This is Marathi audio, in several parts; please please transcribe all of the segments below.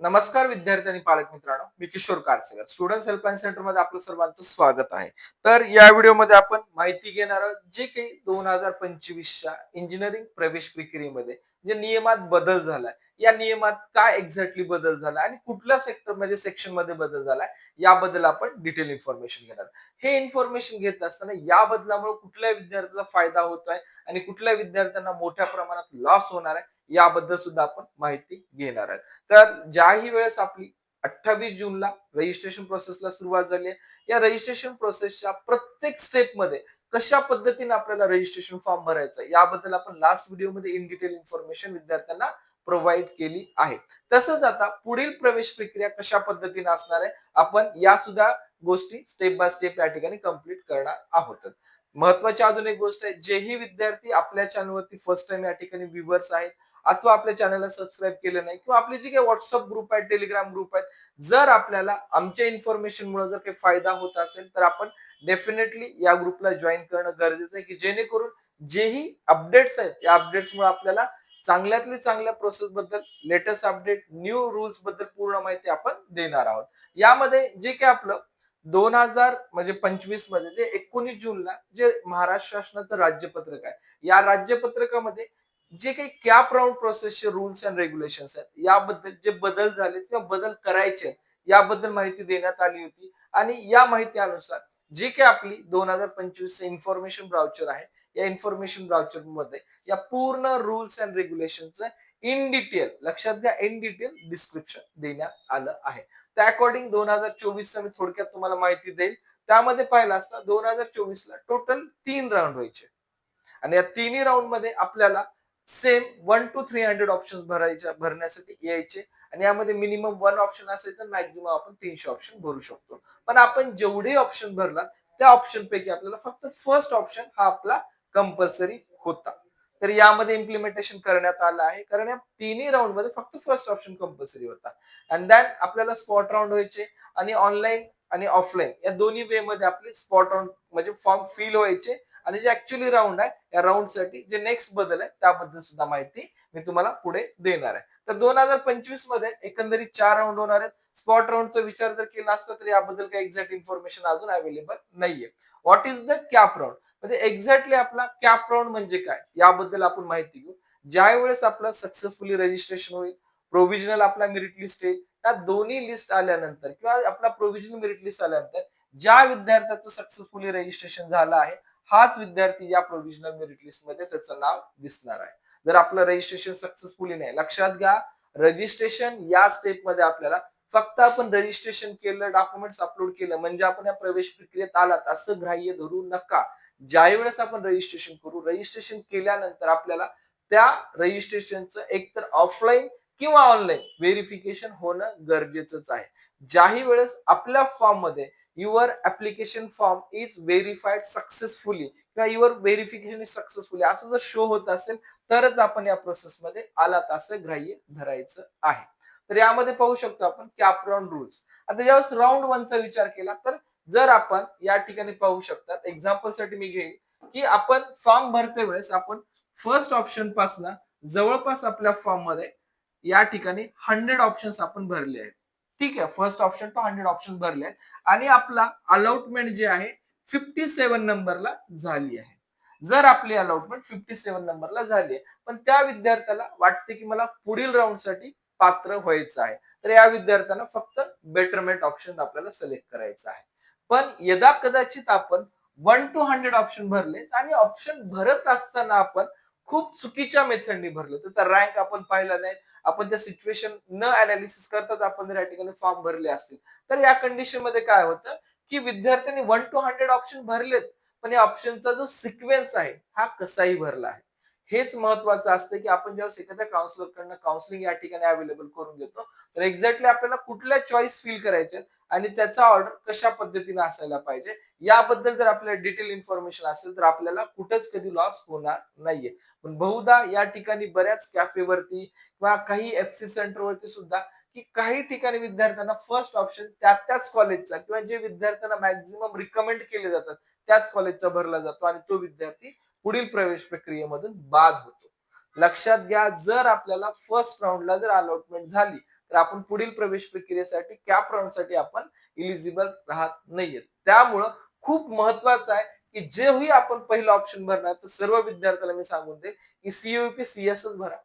नमस्कार विद्यार्थी आणि पालक मित्रांनो मी किशोर कारसेकर. स्टुडंट हेल्पलाईन सेंटरमध्ये आपलं सर्वांचं स्वागत आहे. तर या व्हिडिओमध्ये आपण माहिती घेणार आहोत जे काही दोन हजार पंचवीसच्या इंजिनिअरिंग प्रवेश प्रक्रियेमध्ये जे नियमात बदल झालाय. या नियमात काय एक्झॅक्टली बदल झाला आणि कुठल्या सेक्टर म्हणजे सेक्शनमध्ये बदल झालाय याबद्दल आपण डिटेल इन्फॉर्मेशन घेणार हे इन्फॉर्मेशन घेत असताना या बदलामुळे कुठल्या विद्यार्थ्याचा फायदा होतोय आणि कुठल्या विद्यार्थ्यांना मोठ्या प्रमाणात लॉस होणार आहे याबद्दल सुद्धा आपण माहिती घेणार आहे तर ज्याही वेळेस आपली अठ्ठावीस जूनला रजिस्ट्रेशन प्रोसेसला सुरुवात झाली आहे या रजिस्ट्रेशन प्रोसेसच्या प्रत्येक स्टेपमध्ये कशा पद्धतीने आपल्याला रजिस्ट्रेशन फॉर्म भरायचा याबद्दल आपण लास्ट व्हिडिओमध्ये इन डिटेल इन्फॉर्मेशन विद्यार्थ्यांना प्रोव्हाइड केली आहे. तसंच आता पुढील प्रवेश प्रक्रिया कशा पद्धतीने असणार आहे आपण या सुद्धा गोष्टी स्टेप बाय स्टेप या ठिकाणी कंप्लीट करणार आहोत. महत्वाची अजून एक गोष्ट आहे जेही विद्यार्थी आपल्या चॅनलवरती फर्स्ट टाइम या ठिकाणी व्ह्युअर्स आहेत अथवा आपल्या चॅनलला सबस्क्राईब केलं नाही किंवा आपले जे काही व्हॉट्सअप ग्रुप आहेत टेलिग्राम ग्रुप आहेत जर आपल्याला आमच्या इन्फॉर्मेशन मुळे जर काही फायदा होत असेल तर आपण डेफिनेटली या ग्रुपला जॉईन करणं गरजेचं आहे की जेणेकरून जेही अपडेट्स आहेत या अपडेट्समुळे आपल्याला चांगल्यातली चांगल्या प्रोसेस बद्दल लेटेस्ट अपडेट न्यू रुल्सबद्दल पूर्ण माहिती आपण देणार आहोत. यामध्ये जे काही आपलं दोन हजार म्हणजे पंचवीसमध्ये जे एकोणीस जूनला जे महाराष्ट्र शासनाचं राज्यपत्रक आहे या राज्यपत्रकामध्ये जे काही कॅप राऊंड प्रोसेसचे रुल्स अँड रेग्युलेशन आहेत याबद्दल जे बदल झाले किंवा बदल करायचे याबद्दल माहिती देण्यात आली होती. आणि या माहिती अनुसार जे काही आपली दोन हजार पंचवीस इन्फॉर्मेशन ब्राउचर आहे या इन्फॉर्मेशन ब्राउचरमध्ये या पूर्ण रुल्स अँड रेग्युलेशनचं इन डिटेल लक्षात घ्या इन डिटेल डिस्क्रिप्शन देण्यात आलं आहे. त्या अकॉर्डिंग दोन हजार चोवीसचा मी थोडक्यात तुम्हाला माहिती देईल. त्यामध्ये पाहिलं असता दोन हजार चोवीस ला टोटल तीन राऊंड व्हायचे. आणि या तिन्ही राऊंडमध्ये आपल्याला same one two three hundred option भरायच्या भरण्यासाठी यायचे. आणि यामध्ये मिनिमम वन ऑप्शन असायचं मॅक्झिमम आपण तीनशे ऑप्शन भरू शकतो. पण आपण जेवढे ऑप्शन भरला त्या ऑप्शन पैकी आपल्याला फक्त फर्स्ट ऑप्शन हा आपला कंपल्सरी होता. तर यामध्ये इम्प्लिमेंटेशन करण्यात आलं आहे. कारण या तिन्ही राऊंडमध्ये फक्त फर्स्ट ऑप्शन कंपल्सरी होता. अँड दॅन आपल्याला स्पॉट राऊंड व्हायचे आणि ऑनलाईन आणि ऑफलाईन या दोन्ही वे मध्ये आपले स्पॉट राऊंड म्हणजे फॉर्म फिल व्हायचे. आणि जे ऍक्च्युली राऊंड आहे या राऊंडसाठी जे नेक्स्ट बदल आहे त्याबद्दल सुद्धा माहिती मी तुम्हाला पुढे देणार आहे. तर दोन हजार पंचवीसमध्ये एकंदरीत चार राऊंड होणार आहेत. स्पॉट राऊंडचा विचार जर केला असता तर याबद्दल काही एक्झॅक्ट इन्फॉर्मेशन अजून अवेलेबल नाहीये. What is the cap round म्हणजे एक्झॅक्टली आपला कॅप राऊंड म्हणजे काय? याबद्दल आपण माहिती घेऊ. ज्या वेळेस आपला सक्सेसफुली रजिस्ट्रेशन होईल प्रोव्हिजनल आपला मेरिट लिस्ट येईल त्या दोन्ही लिस्ट आल्यानंतर किंवा आपला प्रोव्हिजनल मेरिट लिस्ट आल्यानंतर ज्या विद्यार्थ्याचं सक्सेसफुली रजिस्ट्रेशन झालं आहे हाच विद्यार्थी या प्रोव्हिजनल मेरिट लिस्टमध्ये त्याचं नाव दिसणार आहे. जर आपलं रजिस्ट्रेशन सक्सेसफुली नाही लक्षात घ्या रजिस्ट्रेशन या स्टेपमध्ये आपल्याला फक्त आपण रजिस्ट्रेशन केलं डॉक्युमेंट्स अपलोड केलं म्हणजे आपण या प्रवेश प्रक्रियेत आलात असं ग्राह्य धरू नका. ज्या वेळेस आपण रजिस्ट्रेशन करू रजिस्ट्रेशन केल्यानंतर आपल्याला त्या रजिस्ट्रेशनचं एकतर ऑफलाईन किंवा ऑनलाईन व्हेरिफिकेशन होणं गरजेचंच आहे. ज्याही वेळेस आपल्या फॉर्ममध्ये your application form is verified successfully किंवा युअर व्हेरिफिकेशन इज सक्सेसफुली असं जर शो होत असेल तरच आपण या प्रोसेसमध्ये आलात असं ग्राह्य धरायचं आहे. तर यामध्ये पाहू शकतो आपण कॅप राऊंड रूल्स आता ज्यावेळेस राऊंड वनचा विचार केला तर जर आपण या ठिकाणी पाहू शकतात एक्झाम्पलसाठी मी घेईन की आपण फॉर्म भरते वेळेस आपण फर्स्ट ऑप्शनपासून जवळपास आपल्या फॉर्ममध्ये या ठिकाणी हंड्रेड ऑप्शन्स आपण भरले आहेत. ठीक आहे first option two hundred option भरले आणि आपला अलॉटमेंट जे आहे फिफ्टी सेव्हन नंबरला झाली आहे. जर आपली अलॉटमेंट फिफ्टी सेव्हन नंबरला झाली आहे पण त्या विद्यार्थ्याला वाटते की मला पुढील राऊंडसाठी पात्र व्हायचं आहे. तर या विद्यार्थ्यांना फक्त बेटरमेंट ऑप्शन आपल्याला सिलेक्ट करायचं आहे. पण यदा कदाचित आपण वन टू हंड्रेड ऑप्शन भरले आणि ऑप्शन भरत असताना आपण खूप चुकीच्या मेथडनी भरलं. त्याचा रँक आपण पाहिला नाही. आपण त्या सिच्युएशन न अनालिसिस करताच आपण या ठिकाणी फॉर्म भरले असतील. तर या कंडिशनमध्ये काय होतं की विद्यार्थ्यांनी वन टू हंड्रेड ऑप्शन भरलेत. पण या ऑप्शनचा जो सिक्वेन्स आहे हा कसाही भरला आहे. हेच महत्वाचं असतं की आपण जेव्हा एखाद्या काउन्सिलरकडनं काउन्सिलिंग या ठिकाणी अवेलेबल करून घेतो तर एक्झॅक्टली आपल्याला कुठल्या चॉईस फील करायचे आणि त्याचा ऑर्डर कशा पद्धतीने असायला पाहिजे याबद्दल जर आपल्याला डिटेल इन्फॉर्मेशन असेल तर आपल्याला कुठंच कधी लॉस होणार नाहीये. पण बहुधा या ठिकाणी बऱ्याच कॅफेवरती किंवा काही एफ सी सेंटरवरती सुद्धा की काही ठिकाणी विद्यार्थ्यांना फर्स्ट ऑप्शन त्या त्याच कॉलेजचा किंवा जे विद्यार्थ्यांना मॅक्झिमम रिकमेंड केले जातात त्याच कॉलेजचा भरला जातो आणि तो विद्यार्थी पुढील प्रवेश प्रक्रियेमधून बाद होतो. लक्षात घ्या जर आपल्याला फर्स्ट राऊंडला जर अलॉटमेंट झाली तर आपण पुढील प्रवेश प्रक्रियेसाठी कॅप राऊंडसाठी आपण इलिजिबल राहत नाहीये त्यामुळं खूप महत्वाचं आहे की जेही आपण पहिलं ऑप्शन भरणार तर सर्व विद्यार्थ्याला मी सांगून दे की सीयूपी सीएसच भरा.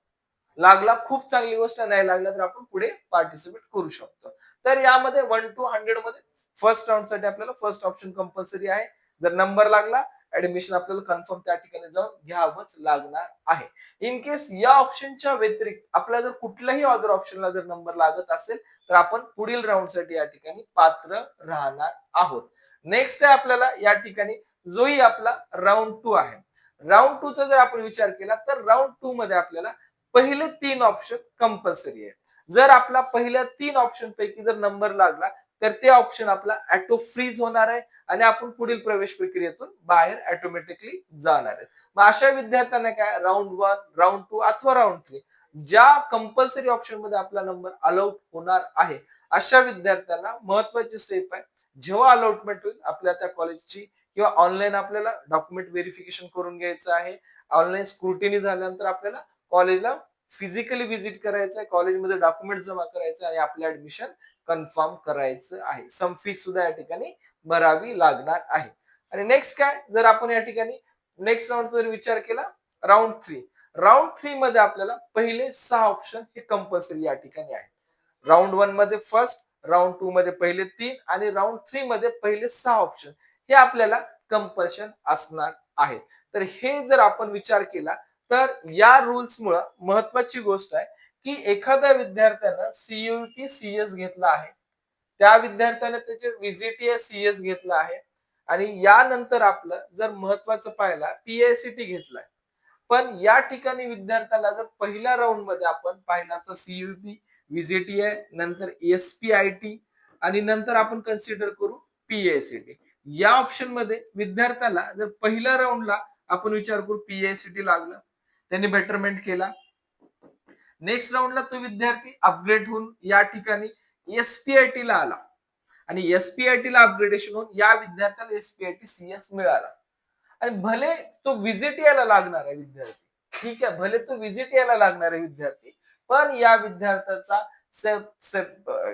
लागला खूप चांगली गोष्ट नाही लागला तर आपण पुढे पार्टिसिपेट करू शकतो. तर यामध्ये वन टू हंड्रेडमध्ये फर्स्ट राऊंडसाठी आपल्याला फर्स्ट ऑप्शन कंपल्सरी आहे. जर नंबर लागला ऍडमिशन आपल्याला कन्फर्म त्या ठिकाणी जाऊन घ्यावंच लागणार आहे. इन केस या ऑप्शनच्या व्यतिरिक्त आपल्याला जर कुठल्याही अदर ऑप्शनला जर नंबर लागत असेल तर आपण पुढील राऊंडसाठी या ठिकाणी पात्र राहणार आहोत. नेक्स्ट आहे आपल्याला या ठिकाणी जोही आपला राऊंड टू आहे. राऊंड टू चा जर आपण विचार केला तर राऊंड टू मध्ये आपल्याला पहिले तीन ऑप्शन कंपल्सरी आहेत. जर आपला पहिल्या तीन ऑप्शन पैकी जर नंबर लागला तर ते ऑप्शन आपला ऍटो फ्रीज होणार आहे आणि आपण पुढील प्रवेश प्रक्रियेतून बाहेर ऑटोमॅटिकली जाणार आहे. मग अशा विद्यार्थ्यांना काय? राऊंड वन राऊंड टू अथवा राऊंड थ्री ज्या कंपल्सरी ऑप्शनमध्ये आपला नंबर अलाउट होणार आहे अशा विद्यार्थ्यांना महत्वाची स्टेप आहे. जेव्हा अलॉटमेंट होईल आपल्या त्या कॉलेजची किंवा ऑनलाईन आपल्याला डॉक्युमेंट व्हेरिफिकेशन करून घ्यायचं आहे. ऑनलाईन स्क्रुटिनी झाल्यानंतर आपल्याला कॉलेजला फिजिकली व्हिजिट करायचं आहे कॉलेजमध्ये डॉक्युमेंट जमा करायचं आणि आपलं ऍडमिशन कन्फर्म करायचं आहे. सम फीस सुद्धा या ठिकाणी भरावी लागणार आहे. आणि नेक्स्ट काय? जर आपण या ठिकाणी नेक्स्ट राऊंड जर विचार केला राऊंड थ्री राऊंड थ्री मध्ये आपल्याला पहिले सहा ऑप्शन हे कंपल्सरी या ठिकाणी आहेत. राऊंड वनमध्ये फर्स्ट राऊंड टू मध्ये पहिले तीन आणि राऊंड थ्री मध्ये पहिले सहा ऑप्शन हे आपल्याला कंपल्शन असणार आहेत. तर हे जर आपण विचार केला तर या रुल्स मुळे महत्वाची गोष्ट आहे की एखाद्या विद्यार्थ्यानं सीयूटी सीएस घेतला आहे. त्या विद्यार्थ्याने त्याचे व्हीजीटीए सीएस घेतला आहे. आणि यानंतर आपलं जर महत्वाचं पाहिला पीआयसीटी घेतलाय. पण या ठिकाणी विद्यार्थ्याला जर पहिल्या राऊंडमध्ये आपण पाहिला तर सीयूपी व्हीजीटीए नंतर एसपीआयटी आणि नंतर आपण कन्सिडर करू पीएसीटी या ऑप्शनमध्ये विद्यार्थ्याला जर पहिल्या राऊंडला आपण विचार करू पीएसीटी लागलं त्यांनी बेटरमेंट केला. नेक्स्ट राऊंडला तो विद्यार्थी अपग्रेड होऊन या ठिकाणी एसपीआयटी ला आला. आणि एसपीआयटी ला अपग्रेडेशन होऊन या विद्यार्थ्याला एसपीआयटी सीएस मिळाला. आणि भले तो विजिट यायला लागणार आहे विद्यार्थी ठीक आहे भले तो विजिट यायला लागणार आहे विद्यार्थी पण या विद्यार्थ्याचा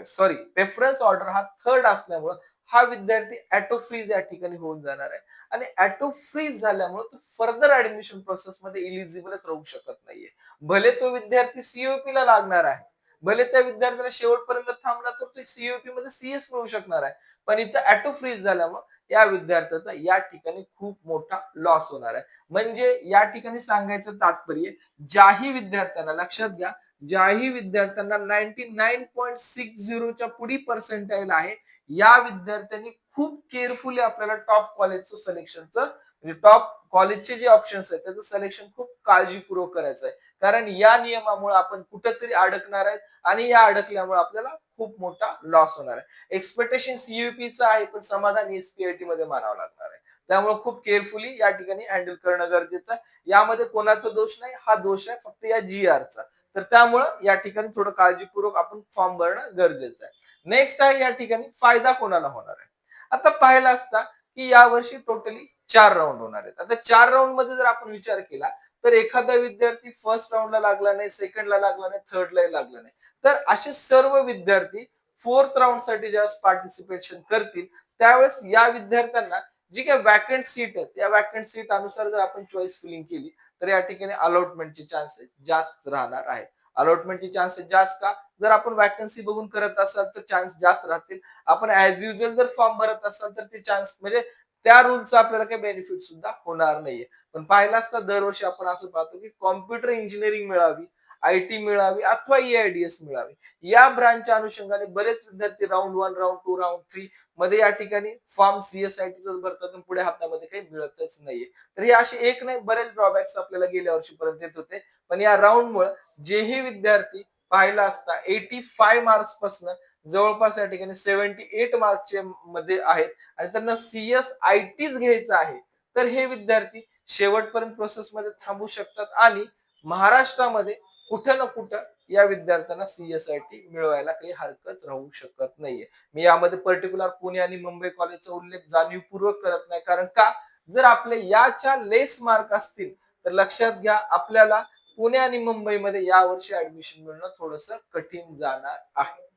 सॉरी प्रेफरन्स ऑर्डर हा थर्ड असल्यामुळं हा विद्यार्थी ऍटो फ्रीज या ठिकाणी होऊन जाणार आहे. आणि ऍटो फ्रीज झाल्यामुळे तो फर्दर ऍडमिशन प्रोसेस मध्ये इलिजिबलच राहू शकत नाहीये. भले तो विद्यार्थी सीओपी ला लागणार आहे. भले त्या विद्यार्थ्याला शेवटपर्यंत थांबला तर तो सीओपी मध्ये सीएस मिळू शकणार आहे. पण इथं ऍटो फ्रीज झाल्यामुळे या विद्यार्थ्याचा या ठिकाणी खूप मोठा लॉस होणार आहे. म्हणजे या ठिकाणी सांगायचं तात्पर्य ज्याही विद्यार्थ्यांना लक्षात घ्या ज्याही विद्यार्थ्यांना नाईन्टी नाईन पॉईंट सिक्स झिरोच्या पुढी पर्सेंटाईल आहे या विद्यार्थ्यांनी खूप केअरफुली आपल्याला टॉप कॉलेजचं सिलेक्शनचं म्हणजे टॉप कॉलेजचे जे ऑप्शन्स आहेत त्याचं सिलेक्शन खूप काळजीपूर्वक करायचं आहे. कारण या नियमामुळे आपण कुठेतरी अडकणार आहेत आणि या अडकल्यामुळे आपल्याला खूप मोठा लॉस होणार आहे. एक्सपेक्टेशन सीयूपीचं आहे पण समाधान एसपीआयटी मध्ये मानावं लागणार आहे. त्यामुळे खूप केअरफुली या ठिकाणी हँडल करणं गरजेचं आहे. यामध्ये कोणाचा दोष नाही हा दोष आहे फक्त या जी आरचा तर त्यामुळं या ठिकाणी थोडं काळजीपूर्वक आपण फॉर्म भरणं गरजेचं आहे. नेक्स्ट आहे या ठिकाणी फायदा कोणाला होणार आहे? आता पाहिला असता की यावर्षी टोटली चार राऊंड होणार आहेत. आता चार राऊंडमध्ये जर आपण विचार केला तर एखादा विद्यार्थी फर्स्ट राऊंडला लागला नाही सेकंडला लागला नाही थर्डला लागला नाही. तर असे सर्व विद्यार्थी फोर्थ राऊंडसाठी ज्यावेळेस पार्टिसिपेशन करतील त्यावेळेस या विद्यार्थ्यांना जी काही वॅकंट सीट आहेत या वॅकंट सीट अनुसार जर आपण चॉईस फिलिंग केली तर या ठिकाणी अलॉटमेंटचे चान्सेस जास्त राहणार आहेत अलॉटमेंटचे चान्सेस जास्त का? जर आपण वॅकन्सी बघून करत असाल तर चान्स जास्त राहतील. आपण ऍज युजल जर फॉर्म भरत असाल तर ते चान्स म्हणजे त्या रूलचा आपल्याला काही बेनिफिट सुद्धा होणार नाहीये. पण पाहिला असता दरवर्षी आपण असं पाहतो की कॉम्प्युटर इंजिनिअरिंग मिळावी आय टी मिळावी अथवा एआयडीएस मिळावी. या ब्रांचच्या अनुषंगाने बरेच विद्यार्थी round one round two round three मध्ये या ठिकाणी फॉर्म सीएसआयटीच भरतात पुढे हातामध्ये काही मिळतच नाहीये. तर हे असे एक नाही बरेच ड्रॉबॅक्स आपल्याला गेल्या वर्षीपर्यंत येत होते. पण या राऊंड मुळे जेही विद्यार्थी पाहिला असता एटी फाय मार्क्सपासून जवळपास या ठिकाणी सेव्हन्टी एट मार्कचे मध्ये आहेत. आणि त्यांना सीएस आय टीच घ्यायचं आहे. तर हे विद्यार्थी शेवटपर्यंत प्रोसेसमध्ये थांबू शकतात आणि महाराष्ट्रामध्ये कुठं ना कुठं या विद्यार्थ्यांना सीएसआयटी मिळवायला काही हरकत राहू शकत नाहीये. मी यामध्ये पर्टिक्युलर पुणे आणि मुंबई कॉलेजचा उल्लेख जाणीवपूर्वक करत नाही. कारण का? जर आपले याच्या लेस मार्क असतील तर लक्षात घ्या आपल्याला पुणे आणि मुंबईमध्ये यावर्षी ऍडमिशन मिळणं थोडस कठीण जाणार आहे.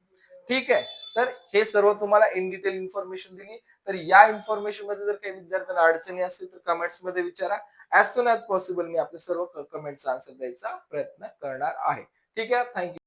ठीक आहे. तर हे सर्व तुम्हाला इन डिटेल इन्फॉर्मेशन दिली. तर या इन्फॉर्मेशनमध्ये जर काही विद्यार्थ्यांना अडचणी असतील तर कमेंट्समध्ये विचारा. ऍज सुन ऍज पॉसिबल मी आपले सर्व कमेंटचा आन्सर द्यायचा प्रयत्न करणार आहे. ठीक आहे. थँक्यू